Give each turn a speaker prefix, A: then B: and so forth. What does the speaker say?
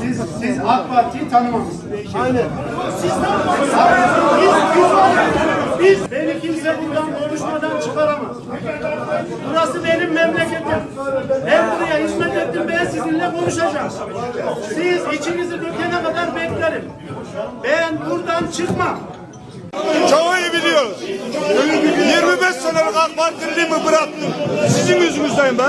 A: Siz, siz AK Parti'yi tanımamışsınız. Aynen.
B: Biz beni kimse buradan konuşmadan çıkaramaz. Burası benim memleketim. Ben buraya hizmet ettim. Ben sizinle konuşacağım. Siz içinizi dökene kadar beklerim. Ben buradan çıkmam.
C: Çok iyi biliyoruz. 25 senelik AK Partililiğimi bıraktım. Sizin yüzünüzden be.